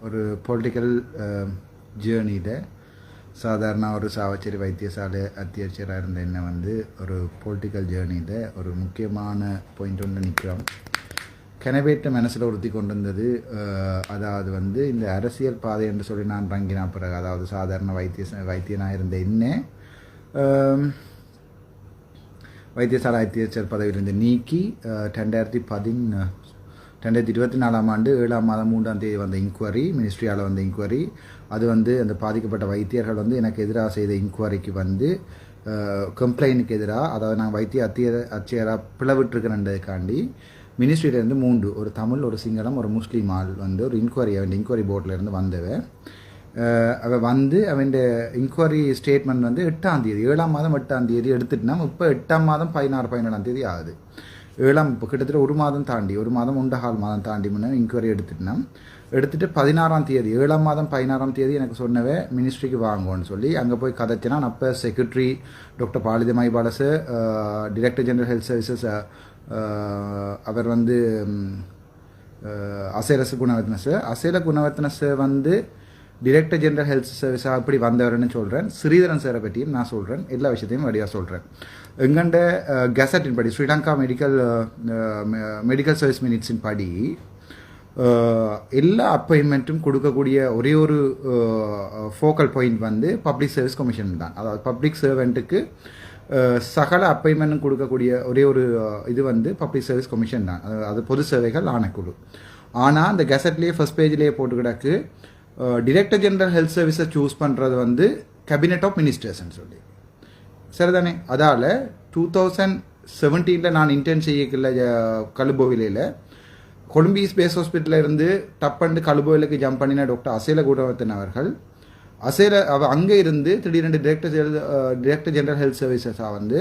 ஒரு பொலிட்டிக்கல் ஜேர்னியில் சாதாரண ஒரு சாவச்சேரி வைத்தியசாலை அத்தியட்சராக இருந்த என்ன வந்து ஒரு பொலிட்டிக்கல் ஜேர்னியில் ஒரு முக்கியமான பாயிண்ட் ஒன்று நிற்கிறோம் கெனவேட்டை மனசில் உறுத்தி கொண்டு வந்தது அதாவது வந்து இந்த அரசியல் பாதை என்று சொல்லி நான் ரங்கினா பிறகு அதாவது சாதாரண வைத்திய வைத்தியனாக இருந்த என்ன வைத்தியசாலை அத்தியட்சர் பதவியிலிருந்து நீக்கி ரெண்டாயிரத்தி பதின ரெண்டாயிரத்தி இருபத்தி நாலாம் ஆண்டு ஏழாம் மாதம் மூன்றாம் தேதி வந்த இன்குவரி மினிஸ்ட்ரியால் வந்த இன்குவரி அது வந்து அந்த பாதிக்கப்பட்ட வைத்தியர்கள் வந்து எனக்கு எதிராக செய்த இன்குவரிக்கு வந்து கம்ப்ளைண்ட்டுக்கு எதிராக அதாவது நான் வைத்திய அத்திய அச்சியராக பிளவிட்டிருக்கிறேன்றதுக்காண்டி மினிஸ்ட்ரியிலேருந்து மூன்று ஒரு தமிழ் ஒரு சிங்களம் ஒரு முஸ்லீம் ஆள் வந்து ஒரு இன்குவரி அவன் இன்குவரி போர்ட்லேருந்து வந்தவன். அஹ் வந்து அவன் இன்கொயரி ஸ்டேட்மெண்ட் வந்து எட்டாம் தேதி ஏழாம் மாதம் எட்டாம் தேதி எடுத்துட்டுனா இப்போ எட்டாம் மாதம் பதினாறு பதினேழாம் தேதி ஆகுது. ஏழாம் இப்போ கிட்டத்தட்ட ஒரு மாதம் தாண்டி ஒரு மாதம் ஒன்றகால் மாதம் தாண்டி முன்னே இன்கொயரி எடுத்துட்டேன் எடுத்துகிட்டு பதினாறாம் தேதி ஏழாம் மாதம் பதினாறாம் தேதி எனக்கு சொன்னவே மினிஸ்ட்ரிக்கு வாங்குவோன்னு சொல்லி அங்கே போய் கதைச்சினா அப்போ செக்ரட்டரி டாக்டர் பாலிதமாய் பாலசு டிரெக்டர் ஜெனரல் ஹெல்த் சர்வீசஸ் அவர் வந்து அசேரசு அஹ் அசேல குணவர்த்தன வந்து டிரெக்டர் ஜென்ரல் ஹெல்த் சர்வீஸாக அப்படி வந்தவர்னு சொல்கிறேன் ஸ்ரீதரன் சாரை பற்றியும் நான் சொல்கிறேன் எல்லா விஷயத்தையும் வழியாக சொல்கிறேன் எங்கண்ட கெசட்டின் படி ஸ்ரீலங்கா மெடிக்கல் மெடிக்கல் சர்வீஸ் மினிட்ஸின் படி எல்லா அப்பாயின்மெண்ட்டும் கொடுக்கக்கூடிய ஒரே ஒரு ஃபோக்கல் பாயிண்ட் வந்து பப்ளிக் சர்வீஸ் கமிஷன் தான். அதாவது பப்ளிக் சர்வெண்ட்டுக்கு சகல அப்பாயின்மெண்ட்டும் கொடுக்கக்கூடிய ஒரே ஒரு இது வந்து பப்ளிக் சர்வீஸ் கமிஷன் தான். அது- அது பொது சேவைகள் ஆணைக்குழு. ஆனால் அந்த கெசட்லேயே ஃபர்ஸ்ட் பேஜ்லேயே போட்டு கிடக்கு டிரெக்டர் ஜெனரல் ஹெல்த் சர்வீஸை சூஸ் பண்ணுறது வந்து கேபினெட் ஆஃப் மினிஸ்டர்ஸ்ன்னு சொல்லி. சரிதானே? அதால் டூ தௌசண்ட் செவன்டீனில் நான் இன்டர்ன் செய்யக்குள்ள கழுபோவிலையில் கொழும்பி ஸ்பேஸ் ஹாஸ்பிட்டலில் இருந்து டப்பண்டு கழுபோவிலுக்கு ஜம்ப் பண்ணின டாக்டர் அசேல குணவர்த்தன் அவர்கள் அசேல அவ அங்கே இருந்து திடீரென்று டிரெக்டர் டிரெக்டர் ஜெனரல் ஹெல்த் சர்வீசஸாக வந்து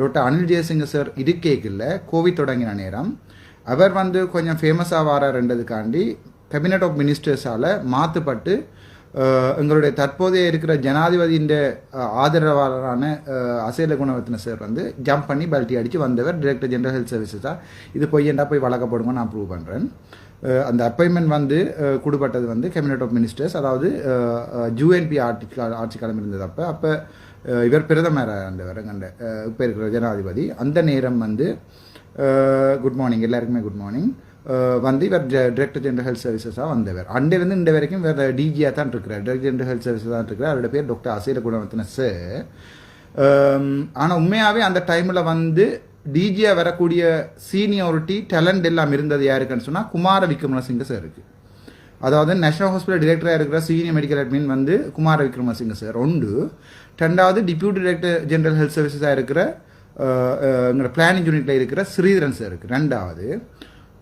டாக்டர் அனில் ஜெயசிங்க சார் இருக்கேக்கில் கோவிட் தொடங்கின நேரம். அவர் வந்து கொஞ்சம் ஃபேமஸாக வாராருன்றதுக்காண்டி கேபினட் ஆஃப் மினிஸ்டர்ஸால் மாற்றப்பட்டு எங்களுடைய தற்போதைய இருக்கிற ஜனாதிபதியின் ஆதரவாளரான அசைல அசேல குணவர்த்தன சார் வந்து ஜம்ப் பண்ணி பல்ட்டி அடித்து வந்தவர் டிரெக்டர் ஜெனரல் ஹெல்த் சர்வீசஸாக இது பொய்யண்டா போய் வழக்கப்படுங்க நான் ப்ரூவ் பண்ணுறேன் அந்த அப்பாயின்மெண்ட் வந்து கொடுப்பட்டது வந்து கேபினட் ஆஃப் மினிஸ்டர்ஸ் அதாவது ஜூஎன்பி ஆட்சி ஆட்சி காலம் இருந்தது அப்போ அப்போ இவர் பிரதமர் இருந்தவர் கண்ட இப்போ இருக்கிற ஜனாதிபதி. அந்த நேரம் வந்து குட் மார்னிங் எல்லாருக்குமே குட் மார்னிங் வந்து இவர் டிரெக்டர் ஜெனரல் ஹெல்த் சர்வீசஸாக வந்தவர். அண்டிலிருந்து இந்த வரைக்கும் வேறு டிஜியாக தான் இருக்கிறார். டிரெக்டர் ஜெனரல் ஹெல்த் சர்வீஸ் தான் இருக்கிறார். அவரோட பேர் டாக்டர் அசீர குணவர்த்தன சார் ஆனால் உண்மையாகவே அந்த டைமில் வந்து டிஜியாக வரக்கூடிய சீனியாரிட்டி டேலண்ட் எல்லாம் இருந்தது யாருக்குன்னு சொன்னால் குமார விக்ரமசிங்க சார் இருக்கு அதாவது நேஷனல் ஹாஸ்பிட்டல் டிரெக்டராக இருக்கிற சீனியர் மெடிக்கல் அட்மின் வந்து குமார விக்ரமசிங்க சார் ஒன்று. ரெண்டாவது டிப்யூட்டி டிரெக்டர் ஜெனரல் ஹெல்த் சர்வீசஸாக இருக்கிற எங்களோட பிளானிங் யூனிட்டில் இருக்கிற ஸ்ரீதரன் சார் இருக்குது ரெண்டாவது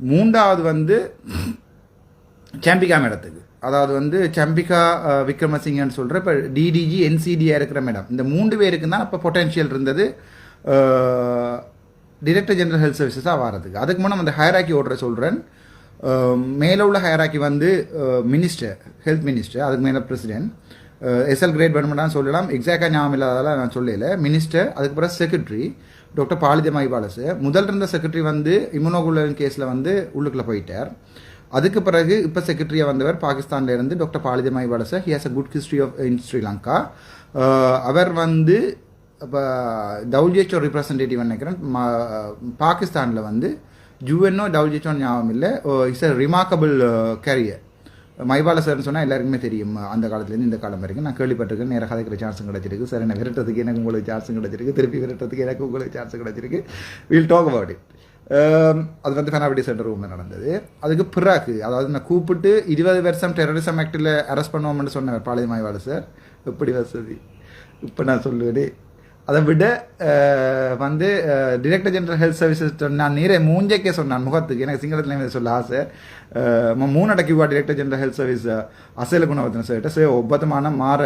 மூன்றாவது வந்து சம்பிகா மேடத்துக்கு. அதாவது வந்து சம்பிகா விக்ரமசிங்கன்னு சொல்கிற இப்போ டிடிஜி என்சிடியாக இருக்கிற மேடம். இந்த மூன்று பேருக்கு தான் இப்போ பொட்டென்ஷியல் இருந்தது டிரெக்டர் ஜெனரல் ஹெல்த் சர்வீசஸாக வரதுக்கு. அதுக்கு முன்னே அந்த ஹயராக்கி ஓடுற சொல்கிறேன் மேலே உள்ள ஹயராக்கி வந்து மினிஸ்டர் ஹெல்த் மினிஸ்டர் அதுக்கு மேலே பிரசிடென்ட் எஸ்எல் கிரேட் பண்ணமெண்டான்னு சொல்லலாம். எக்ஸாக்டாக ஞாபகம் இல்லாததால் நான் சொல்லல. மினிஸ்டர் அதுக்கு பிறகு செக்ரட்டரி டாக்டர் பாலிதமாய் பாலசு. முதல் இருந்த செக்ரட்டரி வந்து இம்யூனோகுலரின் கேஸில் வந்து உள்ளுக்குள்ளே போயிட்டார். அதுக்கு பிறகு இப்போ செக்ரட்டரியாக வந்தவர் பாகிஸ்தானில் இருந்து டாக்டர் பாலிதமாய் பாலச. He has a good history of in Sri Lanka அவர் வந்து இப்போ டபிள்யூஹெச்ஓ ரிப்ரசன்டேட்டிவ் நினைக்கிறேன். பாகிஸ்தானில் வந்து ஜூஎன்ஓ டபிள்யூஹெச்ஓ ஞாபகம் இல்லை. It's a remarkable career Mahipala சார்னு சொன்னால் எல்லாருக்குமே தெரியும். அந்த காலத்துலேருந்து இந்த காலம் வரைக்கும் நான் கேள்விப்பட்டிருக்கேன். நேராக கதைக்கிற சான்ஸும் கிடைச்சிருக்கு. சார் என்ன விரட்டுறதுக்கு எனக்கு உங்களுக்கு சான்ஸும் கிடைச்சிருக்கு. திருப்பி விரட்டுறதுக்கு எனக்கு உங்களுக்கு சான்ஸும் கிடைச்சிருக்கு. வில் டாக் அபவுட் இட் அது வந்து ஃபெனாபிடி சென்டர் ரூமில் நடந்தது. அதுக்கு பிறகு அதாவது நான் கூப்பிட்டு இருபது வருஷம் டெரரிசம் ஆக்டில் அரெஸ்ட் பண்ணுவோம்னு சொன்னேன் பாளையம் மாய்வாடு சார். எப்படி வசதி? இப்போ நான் சொல்லுவேன். அதை விட வந்து டிரெக்டர் ஜெனரல் ஹெல்த் சர்வீசஸ் சொன்னான் நீரை மூஞ்சைக்கே சொன்னேன் முகத்துக்கு எனக்கு சிங்களத்தில் சொல்ல ஆசை. மூணட கியூவா director general health service Asela Gunawardena சொல்லிட்டு சே ஒப்பத்தமான மாற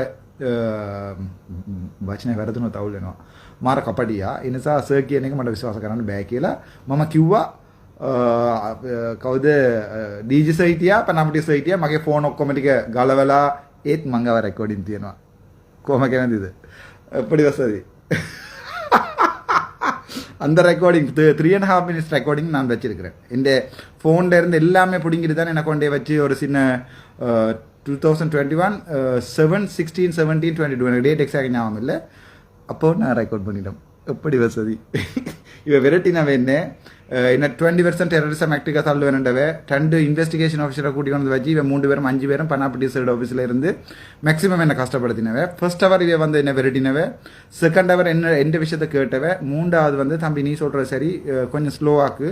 වචන වැරදුන තවුල්ලෙනවා මාර කපටියා එනිසා සර් කියන එක මට විශ්වාස කරන්න බෑ කියලා මම කිව්වා කවුද ඩීජි සයිටියා පනමටි සයිටියා මගේ ෆෝන් ඔක්කොම ටික ගලවලා ඒත් මංගව රෙකෝඩින් තියෙනවා කොහොම කැමතිද පොඩි වසදී அந்த recording three and half minutes recording நான் வச்சிருக்கிறேன். இந்த ஃபோன்ல இருந்து எல்லாமே பிடிங்கிட்டு தான் எனக்கு கொண்டே வச்சு ஒரு சின்ன two thousand twenty one seven sixteen seventeen twenty two எனக்கு டேட் எக்ஸாக்ட் ஞாபகம் இல்லை. அப்போ நான் ரெக்கார்ட் பண்ணிட்டோம். எப்படி வசதி? இவ விரட்டினவன் என்ன? என்ன டுவெண்ட்டி பெர்சன்ட் டெரரிசம் ஆக்டிவாக தள்ளுவேன்டவ ரெண்டு இன்வெஸ்டிகேஷன் ஆஃபீஸரை கூட்டி வந்து வச்சு இவன் மூணு பேரும் அஞ்சு பேரும் பனாப்பட்டி சைடு ஆஃபீஸில் இருந்து மேக்ஸிமம் என்னை கஷ்டப்படுத்தினவ. ஃபர்ஸ்ட் அவர் இவன் வந்து என்ன விரட்டினவ. செகண்ட் அவர் என்ன எந்த விஷயத்தை கேட்டவ? மூன்றாவது வந்து தம்பி நீ சொல்கிற சரி. கொஞ்சம் ஸ்லோவாக்கு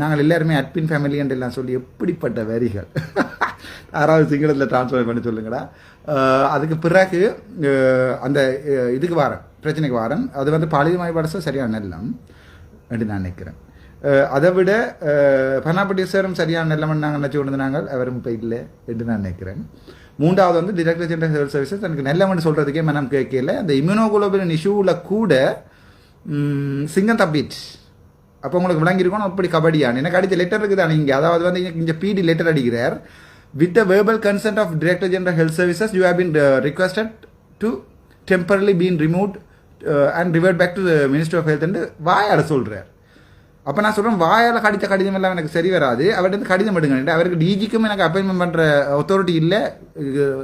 நாங்கள் எல்லாருமே அட்பின் ஃபேமிலி எல்லாம் சொல்லி எப்படிப்பட்ட வரிகள்? யாராவது சிங்களத்தில் ட்ரான்ஸ்ஃபர் பண்ணி சொல்லுங்கடா. அதுக்கு பிறகு அந்த இதுக்கு வரேன். பிரச்சனைக்கு வாரன் அது வந்து பாலிதமாய் படச சரியான நெல்லம் என்று நான் நினைக்கிறேன். அதை விட பனாபட்டீஸ்வரம் சரியான நெல்லம் நாங்கள் நினச்சி கொண்டு நாங்கள் அவரும் இப்போ இல்லை என்று நான் நினைக்கிறேன். மூன்றாவது வந்து டிரெக்டர் ஜெனரல் ஹெல்த் சர்வீசஸ் எனக்கு நெல்லம்னு சொல்கிறதுக்கே மனம் கேட்கல. அந்த இம்யூனோகுளோபின் இஷ்யூவில் கூட சிங்கம் தப்பிச்சு அப்போ உங்களுக்கு விளங்கியிருக்கணும் அப்படி கபடியான். எனக்கு அடித்த லெட்டர் இருக்குது இங்கே அதாவது வந்து இங்கே பிடி லெட்டர் அடிக்கிறார். With the verbal consent of director general health services you have been requested to temporarily been remove and revert back to minister of health and வாயால் சொல்கிறார் அப்போ நான் சொல்கிறேன் வாயால் கடித்த கடிதம் எல்லாம் எனக்கு சரி வராது. அவர்கிட்ட இருந்து கடிதம் எடுங்க. அவருக்கு டிஜிக்கும் எனக்கு அப்பாயின்மெண்ட் பண்ணுற அத்தாரிட்டி இல்லை.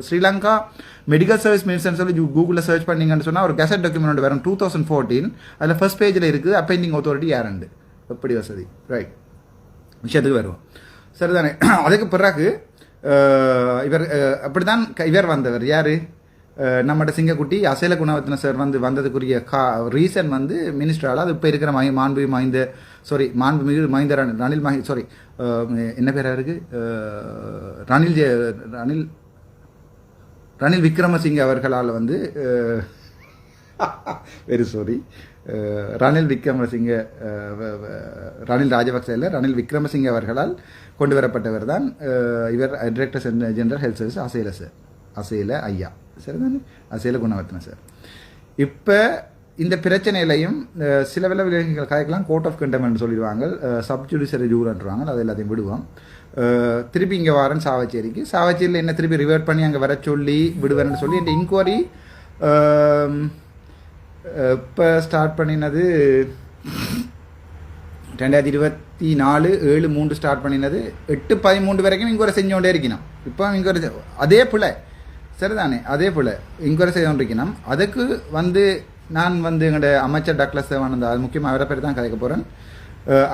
ஸ்ரீலங்கா மெடிக்கல் சர்வீஸ் மினிஸ்டர்னு சொல்லி கூகுளில் சர்ச் பண்ணீங்கன்னு சொன்னால் ஒரு கெசட் டாக்குமெண்ட் வரும் டூ தௌசண்ட் ஃபோர்டீன் அதில் ஃபர்ஸ்ட் பேஜில் இருக்குது அப்பாயிண்டிங் அத்தாரிட்டி யாரண்டு எப்படி வசதி? ரைட் விஷயத்துக்கு வருவோம். சரிதானே? அதுக்கு பிறகு uh, இவர் uh, அப்படிதான் இவர் வந்தவர். யார்? அஹ், நம்மட சிங்கக்குட்டி அசேல குணவர்த்தன சார் வந்து வந்ததுக்குரிய கா ரீசன் வந்து மினிஸ்டரால் அது இப்போ இருக்கிற மை மாண்பு மஹிந்த சாரி மாண்புமிகு மஹிந்த ரணில் ரணில் மஹி சாரி என்ன பேராக இருக்கு ரணில் ஜெ ரணில் ரணில் விக்ரமசிங்க அவர்களால் வந்து வெரி சாரி ரணில் விக்ரமசிங்க ரணில் ராஜபக்ச இல்லை ரணில் விக்ரமசிங்க அவர்களால் கொண்டு வரப்பட்டவர் தான் இவர் director general health service Asela sir Asela ஐயா. சரிதானே? அசைல குணவர்த்தன சார்? இப்போ இந்த பிரச்சனையிலையும் சில வில விலங்குகள் காய்க்கலாம் கோர்ட் ஆஃப் கண்டமெண்ட் சொல்லிடுவாங்க சப்ஜுடிஷரி ஜூர்ன்றாங்க அது எல்லாத்தையும் விடுவோம். திருப்பி இங்கே வரேன் சாவச்சேரிக்கு சாவச்சேரியில் என்ன திருப்பி ரிவர்ட் பண்ணி அங்கே வர சொல்லி விடுவேன்னு சொல்லி இந்த இன்கொயரி இப்போ ஸ்டார்ட் பண்ணினது ரெண்டாயிரத்தி இருபத்தி நாலு ஏழு மூன்று ஸ்டார்ட் பண்ணினது எட்டு பதிமூன்று வரைக்கும் இங்கே ஒரு செஞ்சோண்டே இருக்கணும். இப்போ இங்கே ஒரு அதே பிள்ளை சரிதானே? அதே போல் என்கொயரி ஒரு செய்து அதுக்கு வந்து நான் வந்து எங்களோட அமைச்சர் டாக்டர் சேவானந்தா அது முக்கியமாக அவரை பேர் தான் கதைக்க போகிறேன்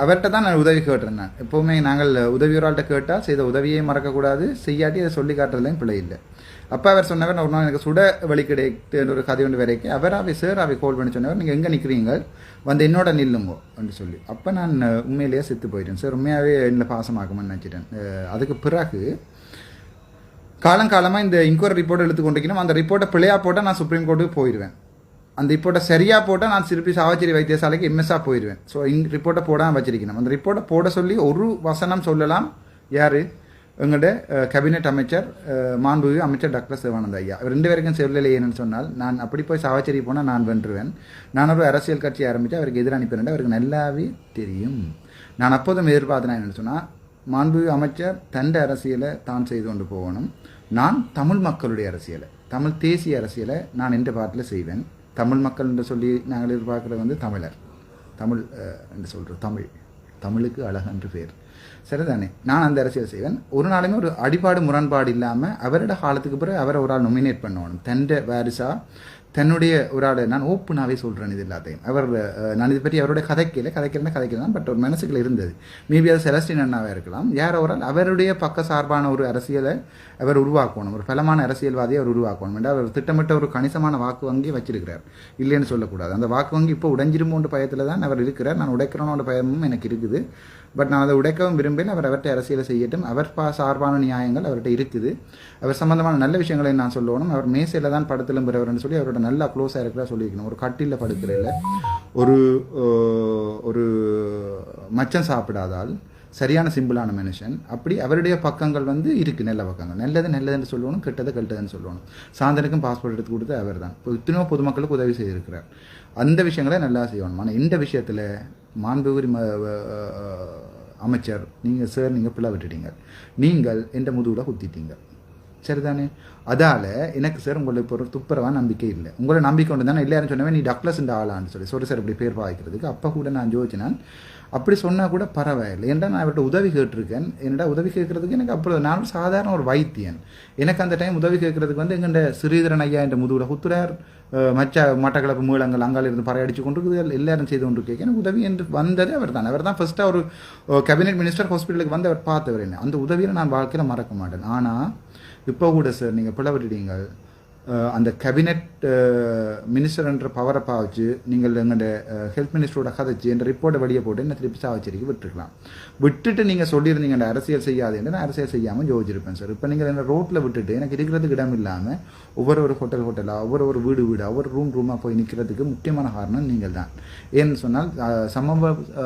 அவர்கிட்ட தான் நான் உதவி கேட்டிருந்தேன். எப்போவுமே நாங்கள் உதவியோராள்கிட்ட கேட்டால் செய்த உதவியை மறக்கக்கூடாது செய்யாட்டி அதை சொல்லி காட்டுறதுலையும் பிள்ளை இல்லை. அப்போ அவர் சொன்னவர் ஒரு நாள் எனக்கு சுட வழி கிடைக்குன்னு ஒரு கதை ஒன்று வரைக்கும் அவர் அவை சார் அவை கால் பண்ணி சொன்னவர் நீங்கள் எங்கே நிற்கிறீங்க வந்து என்னோட நில்லுங்கோ அப்படின்னு சொல்லி. அப்போ நான் உண்மையிலேயே செத்து போயிட்டேன். சார் உண்மையாகவே என்னை பாசமாக்குமான்னு நினச்சிட்டேன். அதுக்கு பிறகு காலங்காலமாக இந்த இன்கொயரி ரிப்போர்ட் எடுத்து கொண்டிருக்கணும். அந்த ரிப்போர்ட்டை பிள்ளையாக போட்டால் நான் சுப்ரீம் கோர்ட்டுக்கு போயிடுவேன் அந்த ரிப்போர்ட்டை சரியாக போட்டால் நான் திருப்பி சாவச்சேரி வைத்தியசாலைக்கு எம்எஸ்ஆ போயிடுவேன் ஸோ இங் ரிப்போர்ட்டை போடாமல் வச்சிருக்கணும். அந்த ரிப்போர்ட்டை போட சொல்லி ஒரு வசனம் சொல்லலாம். யார்? எங்களோட கேபினெட் அமைச்சர் அஹ், மாண்புமிகு அமைச்சர் டாக்டர் சிவானந்த ஐயா. ரெண்டு பேருக்கும் சொல்லலையேன்னு சொன்னால் நான் அப்படி போய் சாவச்சேரி போனால் நான் வென்றுவேன். நான் ஒரு அரசியல் கட்சி ஆரம்பித்து அவருக்கு எதிராக அனுப்பினேன் அவருக்கு நல்லாவே தெரியும். நான் அப்போதும் எதிர்பார்த்தேன் என்னென்னு சொன்னால் மாண்புமிகு அமைச்சர் தண்ட அரசியலை தான் செய்து கொண்டு போகணும். நான் தமிழ் மக்களுடைய அரசியலை தமிழ் தேசிய அரசியலை நான் எந்த பாட்டில் செய்வேன். தமிழ் மக்கள் என்று சொல்லி நாங்கள் எதிர்பார்க்குறது வந்து தமிழர். தமிழ் என்று சொல்கிறோம் தமிழ். தமிழுக்கு அழகன்று பேர். சரிதானே? நான் அந்த அரசியல் செய்வேன். ஒரு நாளுமே ஒரு அடிபாடு முரண்பாடு இல்லாமல் அவரோட காலத்துக்கு பிறகு அவரை ஒரு ஆள் நொமினேட் பண்ணணும். தண்ட வாரிசா தன்னுடைய ஒரு ஆள் நான் ஓப்பனாகவே சொல்கிறேன் இது எல்லாத்தையும். அவர் நான் இதை பற்றி அவருடைய கதைக்கல கதைக்கிறேன் கதைக்கலாம் பட் ஒரு மனசுக்குள்ள இருந்தது. மேபி அது செலஸ்டின் அண்ணாவாக இருக்கலாம். யார் ஒரு அவருடைய பக்க சார்பான ஒரு அரசியலை அவர் உருவாக்கணும். ஒரு பலமான அரசியல்வாதியை அவர் உருவாக்கணும். என்று அவர் திட்டமிட்ட ஒரு கணிசமான வாக்கு வங்கி வச்சிருக்கிறார். இல்லைன்னு சொல்லக்கூடாது. அந்த வாக்கு வங்கி இப்போ உடைஞ்சிருமோன்ற பயத்தில் தான் அவர் இருக்கிறார். நான் உடைக்கிறோன்ற பயமும் எனக்கு இருக்குது. பட் நான் அதை உடைக்கவும் விரும்பேன் அவர் அவர்கிட்ட அரசியலை செய்யட்டும். அவர் பா சார்பான நியாயங்கள் அவர்கிட்ட இருக்குது. அவர் சம்பந்தமான நல்ல விஷயங்களை நான் சொல்லணும். அவர் மேசையில் தான் படத்திலும் பெறவர்னு சொல்லி அவரோட நல்லா க்ளோஸாக இருக்கிறா சொல்லியிருக்கணும். ஒரு கட்டில படுக்கிறையில் ஒரு ஒரு மச்சம் சாப்பிடாதால் சரியான சிம்பிளான மனுஷன். அப்படி அவருடைய பக்கங்கள் வந்து இருக்குது நல்ல பக்கங்கள். நல்லது நல்லதுன்னு சொல்லணும் கெட்டது கெட்டதுன்னு சொல்லணும். சாந்தனுக்கும் பாஸ்போர்ட் எடுத்து கொடுத்து அவர் தான் இப்போ இத்தனையோ பொதுமக்களுக்கு உதவி செய்திருக்கிறார். அந்த விஷயங்களை நல்லா செய்யணும். ஆனால் இந்த விஷயத்தில் மாண்புகுரி ம அமைச்சர் நீங்கள் சார் நீங்கள் பிள்ளை விட்டுட்டீங்க. நீங்கள் எந்த முதுகுல குத்திட்டீங்க. சரிதானே? அதால் எனக்கு சார் உங்களை இப்போ ஒரு துப்புரவா நம்பிக்கை இல்லை. உங்களை நம்பிக்கை கொண்டு தானே? எல்லாரும் சொன்னவே நீ டக்ளஸ் இந்த ஆளான்னு சொல்லி. சொல்லி சார் இப்படி பேர் பாய்க்கிறதுக்கு அப்போ கூட நான் ஜோதிச்சினான் அப்படி சொன்னால் கூட பரவாயில்லை. ஏன்டா நான் அவர்கிட்ட உதவி கேட்டிருக்கேன்? என்னடா உதவி கேட்கறதுக்கு எனக்கு அப்படி நான் சாதாரண ஒரு வைத்தியன். எனக்கு அந்த டைம் உதவி கேட்கறதுக்கு வந்து எங்கண்ட ஸ்ரீதரன் ஐயா என்ற முதுகுல குத்துறார். மச்ச மட்டக்களப்பு மீளங்கள் அங்கால இருந்து பறையடிச்சு கொண்டு இருக்குது எல்லாரும் செய்து கொண்டு கேட்க எனக்கு உதவி என்று வந்தது அவர் தான் அவர் தான் ஃபர்ஸ்ட்டாக ஒரு கேபினெட் மினிஸ்டர் ஹாஸ்பிட்டலுக்கு வந்து அவர் பார்த்தவர் என்ன. அந்த உதவியை நான் வாழ்க்கையில் மறக்க மாட்டேன். ஆனால் இப்போ கூட சார் நீங்கள் பிளவிட்டீங்க அந்த கேபினெட் மினிஸ்டர்ன்ற பவரை பாவச்சு நீங்கள் எங்களோட ஹெல்த் மினிஸ்டரோட கதைச்சு என்ற ரிப்போர்ட்டை வெளியே போட்டு என்ன திருப்பி சாவச்சேரிக்கு விட்டுருக்கலாம். விட்டுட்டு நீங்கள் சொல்லியிருந்தீங்க அந்த அரசியல் செய்யாதுன்னு நான் அரசியல் செய்யாமல் யோசிச்சிருப்பேன் சார் இப்போ நீங்கள் என்ன ரோட்டில் விட்டுட்டு எனக்கு இருக்கிறதுக்கு இடம் இல்லாமல் ஒவ்வொரு ஒரு ஹோட்டல் ஹோட்டலாக ஒவ்வொரு ஒரு வீடு வீடாக ஒவ்வொரு ரூம் ரூமாக போய் நிற்கிறதுக்கு முக்கியமான காரணம் நீங்கள் தான் ஏன்னு சொன்னால் அஹ்,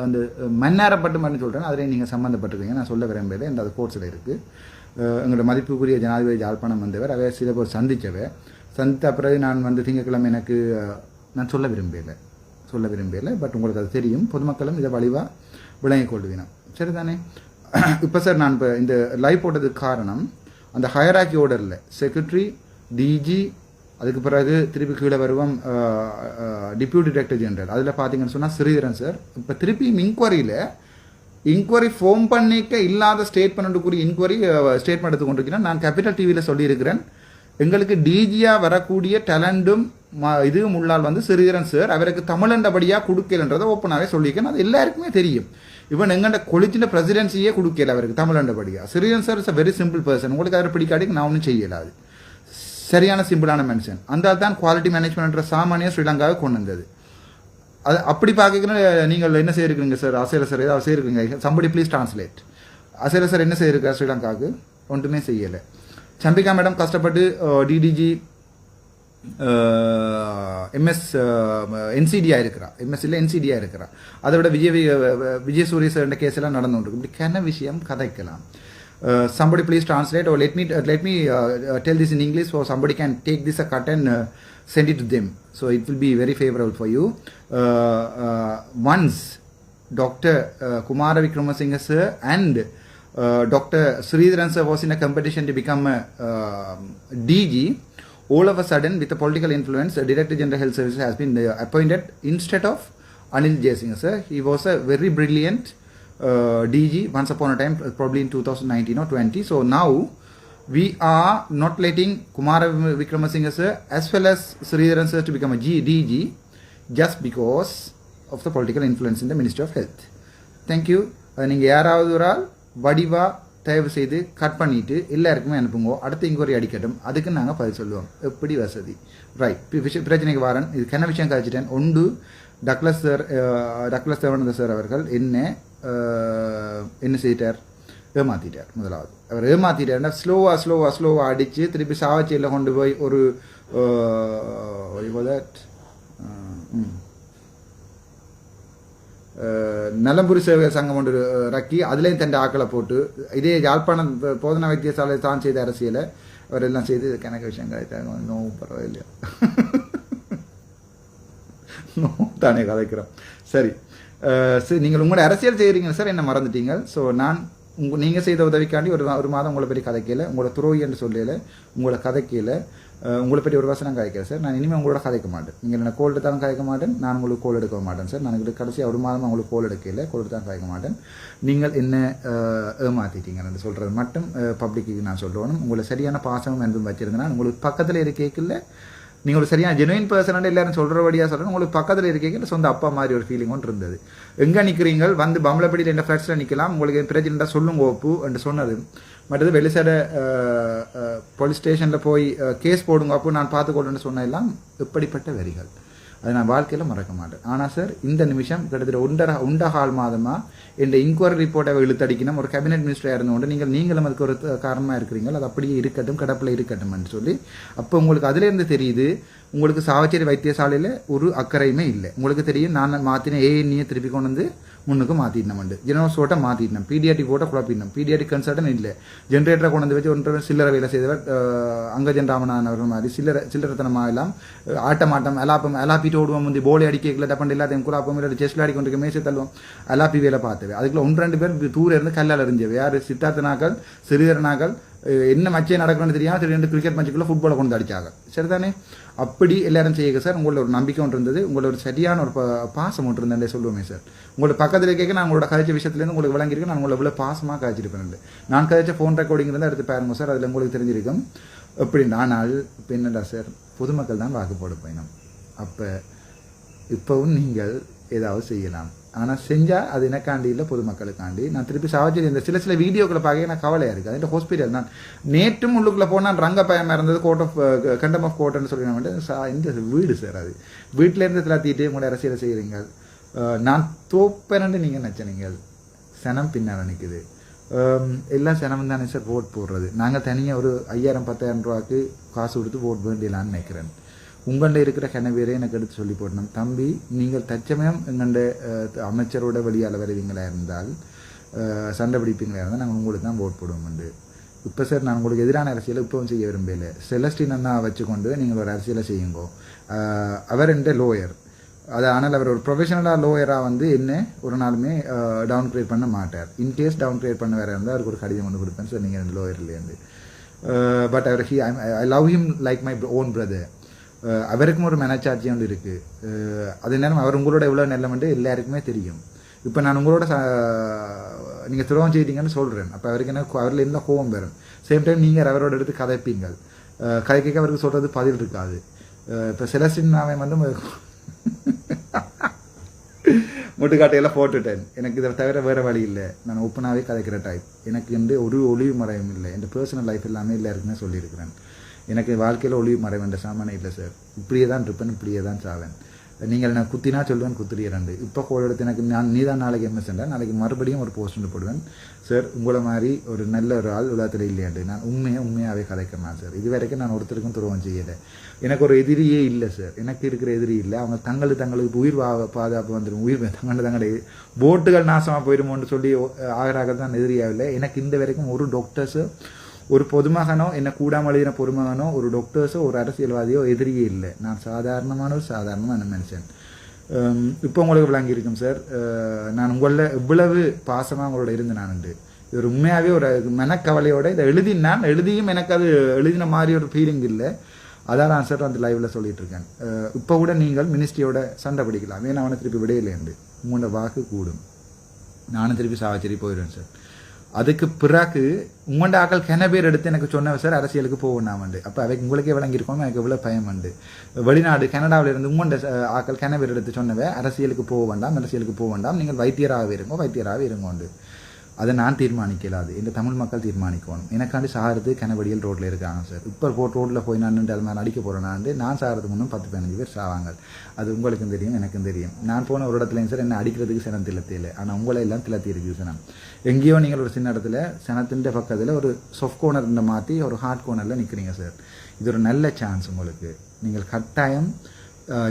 அந்த மன்னாரப்பட்டு மட்டும் சொல்கிறேன் அதில் நீங்கள் சம்மந்தப்பட்டிருக்கீங்க நான் சொல்ல விரும்பல இந்த அது கோர்ஸில் இருக்குது எங்களோட மதிப்புக்குரிய ஜனாதிபதி யாழ்ப்பாணம் வந்தவர் அவை சில பேர் சந்தித்தவர் சந்தித்த பிறகு நான் வந்து திங்கட்கிழமை எனக்கு நான் சொல்ல விரும்பலை சொல்ல விரும்பலை பட் உங்களுக்கு அது தெரியும். பொதுமக்களும் இதை வலிவாக விளங்கிக் கொள்வினோம் சரிதானே? இப்போ சார் நான் இப்போ இந்த லைவ் போட்டதுக்கு காரணம் அந்த ஹயராக்கி ஆர்டரில் செக்ரட்டரி டிஜி அதுக்கு பிறகு திருப்பி கீழே வருவோம் டிப்யூட்டி டைரக்டர் ஜெனரல் அதில் பார்த்தீங்கன்னு சொன்னால் ஸ்ரீதரன் சார். இப்போ திருப்பியும் இன்கொயரியில் இன்கொயரி ஃபோம் பண்ணிக்க இல்லாத ஸ்டேட்மெண்ட்டுக்குரிய இன்கொயரி ஸ்டேட்மெண்ட் எடுத்து கொண்டிருக்கிறேன். நான் கேபிட்டல் டிவியில் சொல்லியிருக்கிறேன். எங்களுக்கு டிஜியாக வரக்கூடிய டேலண்டும் இதுவும் உள்ளால் வந்து சிறிதரன் சார். அவருக்கு தமிழண்டபடியாக கொடுக்கலன்றதை ஓப்பனாகவே சொல்லியிருக்கேன். அது எல்லாருக்குமே தெரியும். இவன் எங்கண்ட கொலிச்சில் பிரசிடென்சியே கொடுக்கல அவருக்கு தமிழண்டபடியாக Sritharan sir is a very simple person உங்களுக்கு அவரை பிடிக்காட்டி நான் ஒன்றும் செய்யலாது சரியான சிம்பிளான மென்ஷன் அந்த தான் குவாலிட்டி மேனேஜ்மெண்ட்ன்ற சாமானிய ஸ்ரீலங்காவை கொண்டு வந்தது அது அப்படி பார்க்க நீங்கள் என்ன செய்யிருக்கீங்க சார் அசைல சார் ஏதாவது செய்யிருக்கீங்க சம்படி ப்ளீஸ் டிரான்ஸ்லேட் அசைல சார் என்ன செய்யிருக்கா ஸ்ரீலங்காவுக்கு? ஒன்றுமே செய்யலை. சம்பிகா மேடம் கஷ்டப்பட்டு டிடிஜி எம்எஸ் என்சிடியாக இருக்கிறா. எம்எஸ் இல்லை என்சிடியாக இருக்கிறா. அதை விட விஜய் விஜய் சூரிய சார் கேஸ் எல்லாம் நடந்து கொண்டிருக்கு இப்படி கன விஷயம் கதைக்கலாம். Uh, somebody please translate or let me uh, let me uh, uh, tell this in english so somebody can take this a cut and uh, send it to them. So it will be very favorable for you. Uh, uh, once dr uh, kumara vikramasinghe sir and uh, dr sridharan sir was in a competition to become a uh, dg all of a sudden with the political influence uh, director general health services has been uh, appointed instead of anil jaisingh sir. He was a very brilliant DG once upon a time, probably in 2019 or 20. So now we are not letting Kumara Vikramasinghe sir as well as Sridharan sir to become a G, DG just because of the political influence in the Ministry of Health. Thank you. நீங்கள் யாராவது ஒரு ஆள் வடிவா தயவு செய்து cut பண்ணிட்டு எல்லாருக்குமே அனுப்புங்க அடுத்த இங்கொரு அடிக்கட்டும் அதுக்கு நாங்கள் பதில் சொல்லுவோம் எப்படி வசதி ரைட் விஷயம் பிரச்சனைக்கு வாரன் இது என்ன விஷயம் கழிச்சிட்டேன் ஒன்று Douglas sir Douglas Devananda sir அவர்கள் என்ன என்ன செய்தார் ஏமாத்திட்டார் முதலாவது. அவர் ஏமாத்திட்டார்னா ஸ்லோவாக ஸ்லோவாக ஸ்லோவாக அடித்து திருப்பி சாவச்சியில் கொண்டு போய் ஒரு தட் நலம்புரி சேவை சங்கம் ஒன்று ரக்கி அதுலேயும் தண்டை ஆக்களை போட்டு இதே யாழ்ப்பாணம் போதனா வைத்தியசாலை தான் செய்த அரசியலை அவர் எல்லாம் செய்து கணக்கு விஷயம் நோவும் பரவாயில்லையா? நோவும் தானே கதைக்கிறோம். சரி. சரி நீங்கள் உங்களோட அரசியல் செய்கிறீங்க சார் என்ன மறந்துட்டீங்க. ஸோ நான் உங்க நீங்கள் செய்த உதவிக்காண்டி ஒரு ஒரு மாதம் உங்களை பற்றி கதைக்கல. உங்களோட துறவி என்று சொல்லல. உங்களை கதைக்கல. உங்களை பற்றி ஒரு வசனம் கதைக்கிறேன் சார். நான் இனிமேல் உங்களோட கதைக்க மாட்டேன். நீங்கள் என்ன கோல் எடுத்தாலும் கதைக்க மாட்டேன். நான் உங்களுக்கு கோல் எடுக்க மாட்டேன் சார். நான் எங்களுக்கு கடைசியாக ஒரு மாதம் உங்களுக்கு கோல் எடுக்கல. கோல் எடுத்தாலும் கதைக்க மாட்டேன். நீங்கள் என்ன ஏமாற்றிட்டீங்கன்னு சொல்கிறது மட்டும் பப்ளிக்கு நான் சொல்லணும் உங்களை சரியான பாசமும் என்பதும் வச்சிருந்தேன்னா உங்களுக்கு பக்கத்தில் இருக்கேக்கில்ல நீங்கள் ஒரு சரியான ஜெனுவின் பர்சனாக எல்லாரும் சொல்கிறபடியாக சொல்கிறேன் உங்களுக்கு பக்கத்தில் இருக்கீங்க சொந்த அப்பா மாதிரி ஒரு ஃபீலிங் ஒன்று இருந்தது. எங்கே நிற்கிறீங்க வந்து பம்பளப்படியில் என்ன ஃப்ளாட்ஸில் நிற்கலாம் உங்களுக்கு பிரச்சனை சொல்லுங்க ஓப்பு என்று சொன்னது. மற்றது வெளிசட போலீஸ் ஸ்டேஷனில் போய் கேஸ் போடுங்க அப்போ நான் பார்த்துக்கொள்ளுன்னு சொன்னதெல்லாம் இப்படிப்பட்ட எப்படிப்பட்ட வரிகள். அது நான் வாழ்க்கையில் மறக்க மாட்டேன். ஆனால் சார் இந்த நிமிஷம் கிட்டத்தட்ட ஒன்றரை உண்டகால் மாதமாக இந்த இன்கொயரி ரிப்போர்ட்டை இழுத்தடிக்கணும். ஒரு கேபினெட் மினிஸ்டராக இருந்தோண்டு நீங்கள் நீங்களும் அதுக்கு ஒரு காரணமாக இருக்கிறீங்க அது அப்படியே இருக்கட்டும் கடப்பில் இருக்கட்டும்னு சொல்லி அப்போ உங்களுக்கு அதுலேருந்து தெரியுது உங்களுக்கு சாவச்சேரி வைத்தியசாலையில் ஒரு அக்கறையுமே இல்லை. உங்களுக்கு தெரியும் நான் மாற்றின ஏஎன்ஏ திருப்பி கொண்டு வந்து முன்னுக்கு மாற்றிடணும் ஜெனரல் ஜெனோசோட்டை மாற்றிடணும் பிடிஆர்டி போட்ட குழப்பிடணும். பிடிஆர்டி கன்சல்டன் இல்லை. ஜென்ரேட்டரை கொண்டு வந்து வச்சு ஒன்றரை சில்லறை வேலை செய்தவர் அங்கஜன் ராமநாதன் அவர்கள் மாதிரி சில்லறை சில்லறத்தனமாக எல்லாம் ஆட்டம் ஆட்டமாட்டம் அலாப்பம் அலாப்பிட்டு ஓடுவோம் வந்து போலி அடிக்கல டப்பண்டு எல்லாத்தையும் குழாப்பம் இல்லை செஸ்ல அடி கொண்டு மேசை தள்ளுவோம். அலாப்பி வேலை பார்த்து பார்த்தது அதுக்குள்ள ஒன்று ரெண்டு பேர் தூர இருந்து கல்லால் எறிஞ்சவை யார்? சித்தார்த்தனாக்கள் சிறிதரனாக்கள் என்ன மச்சே நடக்கணும்னு தெரியாமல் சரி ரெண்டு கிரிக்கெட் மேட்சுக்குள்ள ஃபுட்பாலை கொண்டு அடிச்சாங்க. சரிதானே? அப்படி எல்லாரும் செய்யுங்க சார் உங்களோட ஒரு நம்பிக்கை ஒன்று இருந்தது. உங்களோட ஒரு சரியான ஒரு பாசம் ஒன்று இருந்தே சொல்லுவோமே சார் உங்களோட பக்கத்தில் கேட்க நான் உங்களோட கழிச்ச விஷயத்துலேருந்து உங்களுக்கு விளங்கியிருக்கேன். நான் உங்களை இவ்வளோ பாசமாக கழிச்சிருப்பேன் நான் கதைச்ச ஃபோன் ரெக்கார்டிங் இருந்தால் எடுத்து பாருங்க சார் அதில் உங்களுக்கு தெரிஞ்சிருக்கும். எப்படி ஆனால் இப்போ என்னடா சார் பொதுமக்கள் தான் வாக்கு போட பயணம். அப்போ இப்போவும் நீங்கள் ஏதாவது செய்யலாம். ஆனால் செஞ்சால் அது எனக்காண்டி இல்லை பொதுமக்களுக்காண்டி. நான் திருப்பி சாவச்சேரி இந்த சில சில வீடியோக்களை பார்க்க எனக்கு கவலையாக இருக்குது அதில் ஹாஸ்பிட்டல் தான். நேற்றும் உள்ளுக்குள்ளே போனால் ரங்க பயமாக இருந்தது court of uh, contempt of கோர்ட்டுன்னு சொல்லி நான் சா இந்த வீடு சார் அது. வீட்டிலேருந்து திலாத்திட்டு உங்களோட அரசியலை செய்கிறீங்க நான் தோப்பேன்னு நீங்கள் நினச்சனீங்க. சனம் பின்னால் நிற்குது எல்லாம் சனம் தானே சார் ஓட் போடுறது. நாங்கள் தனியாக ஒரு ஐயாயிரம் பத்தாயிரம் ரூபாய்க்கு காசு கொடுத்து ஓட் வேண்டியலான்னு நினைக்கிறேன். உங்கள்கிட்ட இருக்கிற கனவேரே எனக்கு எடுத்து சொல்லி போடணும். தம்பி நீங்கள் தற்சமயம் எங்கள்ட அமைச்சரோட வழியால் வருவீங்களா இருந்தால் சண்டை பிடிப்பீங்களா இருந்தால் நாங்கள் உங்களுக்கு தான் ஓட் போடுவோம் இப்போ சார் நான் உங்களுக்கு எதிரான அரசியலை இப்பவும் செய்ய விரும்பல செலஸ்டின் அண்ணா வச்சுக்கொண்டு நீங்கள் ஒரு அரசியலை செய்யுங்கோ. அவர் என்ற லோயர் அது ஆனால் அவர் ஒரு ப்ரொஃபஷனலாக லோயராக வந்து என்ன ஒரு நாளுமே டவுன் கிரேட் பண்ண மாட்டார். இன்கேஸ் டவுன் கிரேட் பண்ண வேற இருந்தால் அவருக்கு ஒரு கடிதம் கொண்டு கொடுப்பேன். சார் நீங்கள் லோயர்லேருந்து but our he I love him like my own brother அவருக்கும் ஒரு மனச்சாட்சி ஒன்று இருக்குது அதே நேரம் அவர் உங்களோட எவ்வளோ நல்லமென்று எல்லாருக்குமே தெரியும். இப்போ நான் உங்களோட நீங்கள் துரோகம் செய்தீங்கன்னு சொல்கிறேன் அப்போ அவருக்கு என்ன அவரில் இருந்தால் கோவம் வரும்? சேம் டைம் நீங்கள் அவரோட எடுத்து கதைப்பீங்கள்? கதை கதைக்க அவருக்கு சொல்கிறது பதில் இருக்காது. இப்போ செலஸ்டின் அவன் வந்து முட்டுக்காட்டையெல்லாம் போட்டுட்டேன். எனக்கு இதை தவிர வேறு வழி இல்லை. நான் ஓப்பனாகவே கதைக்கிற டைப் எனக்கு வந்து ஒரு ஒளிவு மறையும் இல்லை. என் பர்சனல் லைஃப் எல்லாமே எல்லாருக்குமே சொல்லியிருக்கிறேன். எனக்கு வாழ்க்கையில் ஒளிவு மறைவு என்ற சாமானே இல்லை சார் இப்படியே தான் இருப்பேன் இப்படியே தான் சாவேன். நீங்கள் நான் குத்தினா சொல்லுவேன் குத்துறீரண்டு இப்போ கோல் எடுத்து எனக்கு நான் நீ தான் நாளைக்கு என்ன சென்றேன் நாளைக்கு மறுபடியும் ஒரு போஸ்ட் போடுவேன். சார் உங்களை மாதிரி ஒரு நல்ல ஒரு ஆள் உலகத்தில் இல்லையாண்டு. நான் உண்மையாக உண்மையாகவே கதைக்கிறேன் சார் இது வரைக்கும் நான் ஒருத்தருக்கும் துரோகம் செய்யலை. எனக்கு ஒரு எதிரியே இல்லை சார் எனக்கு இருக்கிற எதிரி இல்லை. அவங்க தங்களுக்கு தங்களுக்கு உயிர் வா- பாதுகாப்பு வந்துடும் உயிர் தங்களை தங்களுடைய போட்டுகள் நாசமாக போயிடுமோன்னு சொல்லி ஆகிறாக தான் எதிரியாகவில்லை எனக்கு இந்த வரைக்கும் ஒரு டாக்டர்ஸு ஒரு பொதுமகனோ என்ன கூடாமல் எழுதின பொதுமகனோ ஒரு டாக்டர்ஸோ ஒரு அரசியல்வாதியோ எதிரியே இல்லை. நான் சாதாரணமான ஒரு சாதாரணமான மனுஷன். இப்போ உங்களுக்கு விளங்கி இருக்கும் சார் நான் உங்களில் இவ்வளவு பாசமாக உங்களோட இருந்து நான் உண்டு. இது ஒரு உண்மையாகவே ஒரு மனக்கவலையோட இதை எழுதி நான் எழுதியும் எனக்கு அது எழுதின மாதிரி ஒரு ஃபீலிங் இல்லை. அதான் நான் சார் அந்த லைவ்ல சொல்லிட்டு இருக்கேன். இப்போ கூட நீங்கள் மினிஸ்ட்ரியோட சண்டை பிடிக்கலாம். ஏன்னா அவனை திருப்பி விடையிலேண்டு உங்களோட வாக்கு கூடும். நானும் திருப்பி சாவச்சேரி போயிடுவேன் சார் அதுக்கு பிறகு உங்கள்ட ஆக்கள் கென பேர் எடுத்து எனக்கு சொன்னவன் சார் அரசியலுக்கு போவோம் நான் வந்து. அப்போ அவைக்கு உங்களுக்கே விளங்கியிருக்கோம் எனக்கு எவ்வளோ பயம் உண்டு வெளிநாடு கனடாவில் இருந்து உங்கள்ட ஆக்கள் கென பேர் எடுத்து சொன்னவன் அரசியலுக்கு போக வேண்டாம் அரசியலுக்கு போக வேண்டாம். நீங்கள் வைத்தியராகவே இருங்கோ வைத்தியராகவே இருங்கோண்டு. அதை நான் தீர்மானிக்கலாது. இந்த தமிழ் மக்கள் தீர்மானிக்கணும். எனக்காண்டி சாகிறது கனவடியில் ரோட்டில் இருக்காங்க சார். இப்போ போட் ரோட்டில் போய் நான் நின்று மேலே அடிக்க போகிறேன்னாண்டு நான் சாகிறதுக்கு முன்னும் பத்து பதினஞ்சு பேர் சாவாங்க. அது உங்களுக்கும் தெரியும் எனக்கும் தெரியும். நான் போன ஒரு இடத்துலையும் சார் என்ன அடிக்கிறதுக்கு சினம் தில்லத்தையில் ஆனால் உங்களை எல்லாம் தில்லத்தி இருக்குது சனம். எங்கேயோ நீங்கள் ஒரு சின்ன இடத்துல சனத்தின் பக்கத்தில் ஒரு சொஃப்ட் கோனர் மாற்றி ஒரு ஹார்ட் கோனரில் நிற்கிறீங்க சார். இது ஒரு நல்ல சான்ஸ் உங்களுக்கு. நீங்கள் கட்டாயம்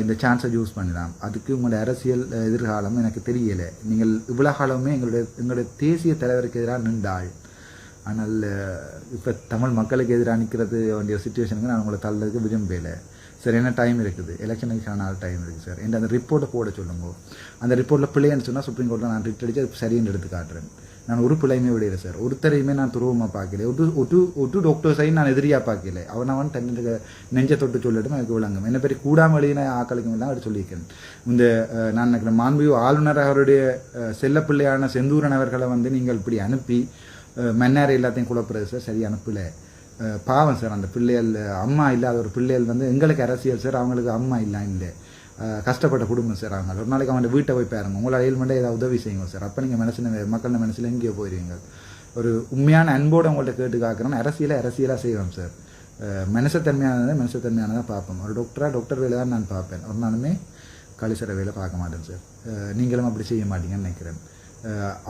இந்த சான்ஸை யூஸ் பண்ணலாம் அதுக்கு உங்களோட அரசியல் எதிர்காலம் எனக்கு தெரியலை. நீங்கள் இவ்வளோ காலமே எங்களுடைய எங்களுடைய தேசிய தலைவருக்கு எதிராக நின்றாள் ஆனால் இப்போ தமிழ் மக்களுக்கு எதிராக நிற்கிறது வேண்டிய சுச்சுவேஷனுக்கு நான் உங்களை தள்ளதுக்கு விரும்பலை சார் என்ன டைம் இருக்குது? எலெக்ஷனுக்கு நாள் டைம் இருக்குது சார் என் அந்த ரிப்போர்ட்டை போட சொல்லுங்க. அந்த ரிப்போர்ட்டில் பிள்ளைன்னு சொன்னால் சுப்ரீம் கோர்ட்டில் நான் ரிட் அடித்து சரின்னு எடுத்து காட்டுறேன் நான் ஒரு பிள்ளையுமே விடையில சார் ஒருத்தரையுமே நான் துருவமாக பார்க்கல. ஒட்டு ஒட்டு ஒட்டு டாக்டர்ஸையும் நான் எதிரியாக பார்க்கல. அவன் அவன் தன்னுடைய நெஞ்ச தொட்டு சொல்லட்டும் எனக்கு விளங்கும். என்ன பெரிய கூடாம எழுதின ஆக்களுக்கும் எல்லாம் அப்படி சொல்லியிருக்கேன். இந்த நான் நினைக்கிறேன் மாண்பு ஆளுநர் அவருடைய செல்லப்பிள்ளையான செந்தூரன் அவர்களை வந்து நீங்கள் இப்படி அனுப்பி மன்னாரை எல்லாத்தையும் குழப்புறது சார் சரி அனுப்பலை. பாவம் சார் அந்த பிள்ளைகள் அம்மா இல்லாத ஒரு பிள்ளைகள் வந்து எங்களுக்கு அரசியல் சார் அவங்களுக்கு அம்மா இல்லை இல்லை. கஷ்டப்பட்ட குடும்பம் சார் அவங்க. ஒரு நாளைக்கு அவன் வீட்டை போய் பாருங்க. உங்களை ஏழு ஏதாவது உதவி செய்யுங்க சார். அப்போ நீங்கள் மனசில் மக்கள் மனசில் எங்கேயோ போயிருவீங்க. ஒரு உண்மையான அன்போடு உங்கள்கிட்ட கேட்டு காக்கிறேன். அரசியலை அரசியலாக செய்வோம் சார். மனசத்தன்மையானதை மனுஷத்தன்மையானதை மனுஷத்தன்மையானதாக பார்ப்போம் ஒரு டாக்டராக டாக்டர் வேலை தான் நான் பார்ப்பேன். ஒரு நாளுமே கழிசற வேலை பார்க்க மாட்டேன் சார். நீங்களும் அப்படி செய்ய மாட்டீங்கன்னு நினைக்கிறேன்.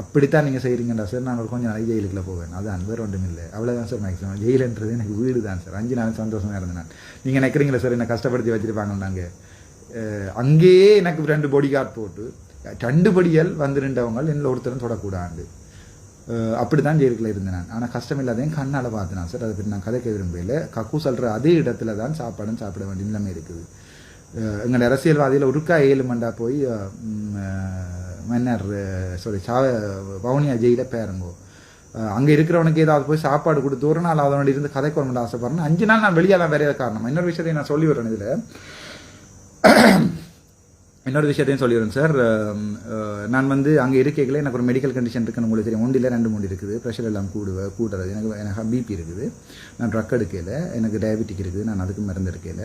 அப்படித்தான் நீங்கள் செய்கிறீங்கடா சார். நான் ஒரு கொஞ்சம் நாளைக்கு ஜெயிலுக்குள்ள போவேன். அதுதான் வேறு ஒன்றும் இல்லை. அவ்வளோதான் சார் மேக்ஸிமம் ஜெயிலுன்றது எனக்கு வீடு தான் சார். அஞ்சு நாள் சந்தோஷமாக இருந்தேன் நான். நீங்கள் நினைக்கிறீங்களா சார்? என்னை கஷ்டப்படுத்தி வச்சுருப்பாங்க நாங்கள் அங்கேயே எனக்கு ரெண்டு பாடி கார்டு போட்டு ரெண்டு படிகள் வந்து நின்றவங்க என்னில் ஒருத்தரும் தொடக்கூடாது அப்படி தான் ஜெயிலுக்குள்ள இருந்தேன் நான். ஆனால் கஷ்டம் இல்லாதையும் கண்ணால் பார்த்தேன் சார் அதை பற்றி நான் கதைக்க விரும்பல கக்கு சொல்கிற அதே இடத்துல தான் சாப்பாடும் சாப்பிட வேண்டிய நிலைமை இருக்குது. எங்கள் எங்களோட அரசியல்வாதியில் ஒருக்கா ஏழு மண்டா போய் மன்னர் சாரி சா வவுனியா ஜெயில பேருங்கோ. அங்கே இருக்கிறவனுக்கு ஏதாவது போய் சாப்பாடு கொடுத்து ஒரு நாள் அதனோட இருந்து கதை கொண்டு ஆசைப்படுறேன். அஞ்சு நாள் நான் வெளியே தான் வேற காரணம். இன்னொரு விஷயத்தை நான் சொல்லி வரேன் இதில். இன்னொரு விஷயத்தையும் சொல்லிடுறேன் சார் நான் வந்து அங்கே இருக்கைகளே எனக்கு ஒரு மெடிக்கல் கண்டிஷன் இருக்குன்னு உங்களுக்கு தெரியும். ஒன்றில் ரெண்டு மூணு இருக்குது. ப்ரெஷர் எல்லாம் கூடுவ கூடுறது. எனக்கு எனக்கு பிபி இருக்குது. நான் ட்ரக் எடுக்கையில் எனக்கு டயபெட்டிக் இருக்குது. நான் அதுக்கு மருந்து இருக்கையில்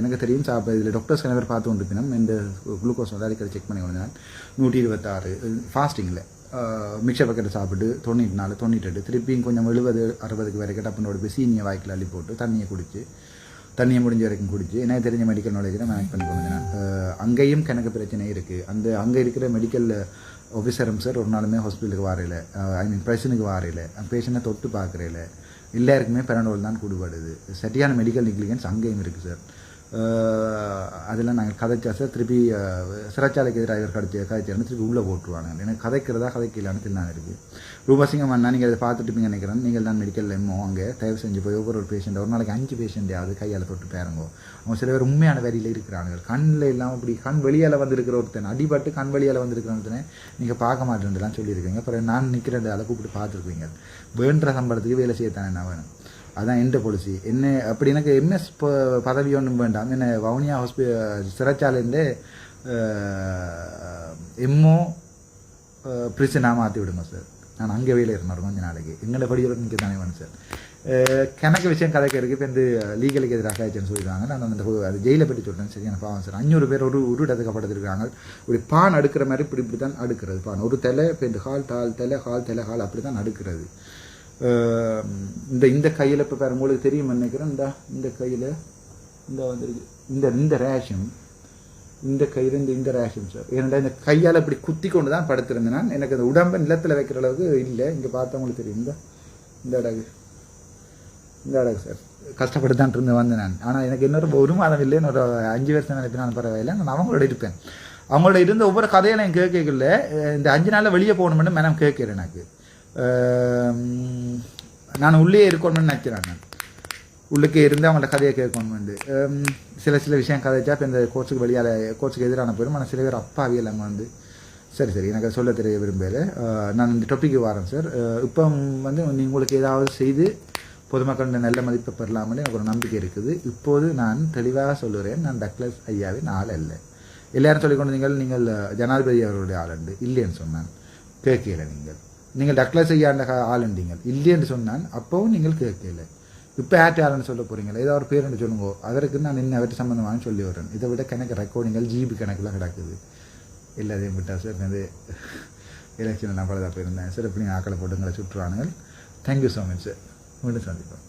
எனக்கு தெரியும் சாப்பிட இதில் டாக்டர்ஸ் நிறைய பேர் பார்த்து கொண்டிருப்பினும் இந்த குளுக்கோஸ் வந்து அடிக்கடி செக் பண்ணி கொண்டு நான் நூற்றி இருபத்தாறு ஃபாஸ்டிங்கில் மிக்சர் பக்கெட்டை சாப்பிட்டு தொண்ணூற்றி நாலு தொண்ணூற்றெட்டு திருப்பியும் கொஞ்சம் எழுபது அறுபதுக்கு வரைக்கும் டப்புனோட போய் சீனியை வாய்க்கில் அள்ளி போட்டு தண்ணியை குடிச்சு தண்ணியை முடிஞ்ச வரைக்கும் குடிச்சு எனக்கு தெரிஞ்ச மெடிக்கல் நாலேஜில் மேனேஜ் பண்ணி கொண்டு நான் அங்கேயும் கணக்கு பிரச்சனை இருக்குது அந்த அங்கே இருக்கிற மெடிக்கல் ஆஃபீஸரும் சார் ஒரு நாளுமே ஹாஸ்பிட்டலுக்கு வரையில ஐ மீன் பிரச்சனைக்கு வரையில பேஷண்ட்டை தொட்டு பார்க்குறையில எல்லாருக்குமே பெரண்டோல் தான் கூடுபடுது. சரியான மெடிக்கல் நெக்லிகன்ஸ் அங்கேயும் இருக்குது சார் அதெல்லாம் நாங்கள் கதைச்சா சார் திருப்பி சிறைச்சாலைக்கு எதிராக இவர் கடிச்சு கதைச்சாருன்னு திருப்பி உள்ளே போட்டுருவாங்க. எனக்கு கதைக்கிறதா கதைக்கலான்னு தில்லான இருக்குது ரூபாசிங்கம் அண்ணா நீங்கள் அதை பார்த்துட்டுப்பீங்க நினைக்கிறேன். நீங்கள் தான் மெடிக்கல் எம்மோ அங்கே தயவு செஞ்சு போய் ஒவ்வொரு ஒரு பேஷண்ட் ஒரு நாளைக்கு அஞ்சு பேஷண்ட்டையாவது கையால் தொட்டு பேருங்கோ. அவங்க சில பேர் உண்மையான வரியில் இருக்கிறாங்க கண்ணில் இல்லாமல் இப்படி கண் வெளியால் வந்திருக்கிற ஒருத்தன் அடிபட்டு கண் வெளியால் வந்திருக்கிற ஒருத்தனை நீங்கள் பார்க்க மாட்டேன்லாம் சொல்லியிருக்கீங்க. அப்புறம் நான் நிற்கிறேன் அதை கூப்பிட்டு பார்த்துருக்கீங்க வேண்ட சம்பளத்துக்கு வேலை செய்யத்தானே நான் வேணும். அதுதான் எந்த பாலிசி என்ன அப்படி எனக்கு எம்எஸ் பதவி ஒன்றும் வேண்டாம். என்ன வவுனியா ஹாஸ்பி சிறைச்சாலையிலேருந்து எம்ஓ பிரிசனாக மாற்றி விடுங்க சார் நான் அங்கே வேலை இருந்தேன் ஒரு கொஞ்ச நாளைக்கு. எங்களை படிக்கிற இங்கே தானே வேணும் சார் கணக்கு விஷயம் கதைக்கு இருக்குது இப்போ இந்த லீகலுக்கு எதிராக ஆச்சுன்னு சொல்லியிருக்காங்க நான் அந்த அது ஜெயிலை பற்றி சொல்கிறேன் சரியான பாவம் சார் அஞ்சூறு பேர் ஒரு ஒரு இடத்துக்கு படுத்திருக்காங்க இப்படி பான் அடுக்கிற மாதிரி இப்படி இப்படி தான் அடுக்கிறது. பான். ஒரு தலை இப்போ இந்த ஹால் தால் தலை ஹால் தலை ஹால் அப்படி தான் அடுக்கிறது. இந்த இந்த கையில் இப்போ பாரு உங்களுக்கு தெரியும் நினைக்கிறேன். இந்த இந்த கையில் இந்த வந்துருக்கு. இந்த இந்த ரேஷம் இந்த கையில் இந்த இந்த ரேஷம் சார் ஏன்னா இந்த கையால் இப்படி குத்தி கொண்டு தான் படுத்திருந்தேன் நான் எனக்கு அந்த உடம்பை நிலத்தில் வைக்கிற அளவுக்கு இல்லை. இங்கே பார்த்தவங்களுக்கு தெரியும். இந்த இந்த அடகு. இந்த அடகு சார் கஷ்டப்பட்டு தான் இருந்து வந்தேன் நான் ஆனால் எனக்கு இன்னொரு ஒரு மாதம் இல்லை. இன்னொரு அஞ்சு வருஷம் நான் பரவாயில்லை. நான் அவங்களோட இருப்பேன். அவங்களோட இருந்த ஒவ்வொரு கதையிலையும் கேட்கல இந்த அஞ்சு நாளில் வெளியே போகணும்னு மேடம் கேட்கிறேன் எனக்கு. நான் உள்ளே இருக்கணும்னு நினைக்கிறேன் நான். உள்ளுக்கே இருந்து அவங்களோட கதையை கேட்கணும்னு சில சில விஷயம் கதைச்சா இப்போ இந்த கோச்சுக்கு வெளியால் கோச்சுக்கு எதிரான போயிடும் ஆனால் சில பேர் அப்பாவியல் அங்கே வந்து சரி சரி எனக்கு சொல்ல தெரிய விரும்பல. நான் இந்த டொப்பிக்கு வரேன் சார் இப்போ வந்து நீங்கள் உங்களுக்கு ஏதாவது செய்து பொதுமக்களின் நல்ல மதிப்பை பெறலாம்னு எனக்கு ஒரு நம்பிக்கை இருக்குது. இப்போது நான் தெளிவாக சொல்லுறேன் நான் டக்ளஸ் ஐயாவின் ஆள் அல்ல. எல்லாரும் சொல்லிக்கொண்டு நீங்கள் நீங்கள் ஜனாதிபதி அவர்களுடைய ஆளுண்டு இல்லைன்னு சொன்னான். கேட்கல நீங்கள். நீங்கள் டக்ளஸ் ஐயாண்ட ஆளுண்டீங்கள் இல்லைன்னு சொன்னான் அப்போவும் நீங்கள் கேட்கல. இப்போ ஆட் யாருன்னு சொல்ல போகிறீங்களா ஏதோ ஒரு பேருன்னு சொல்லுங்க. அதற்கு நான் என்ன அவர்கிட்ட சம்மந்தமான சொல்லி வரேன் இதை விட கணக்கு ரெக்கார்டிங்கள் ஜிபி கணக்கில் கிடக்குது. எல்லாத்தையும் விட்டா சார் வந்து எலெக்ஷனில் நான் பலதாக போயிருந்தேன். சார் எப்படி ஆக்களை போட்டுங்களை சுற்றுவானுங்கள். Thank you so much sir மீண்டும் சந்திப்போம்.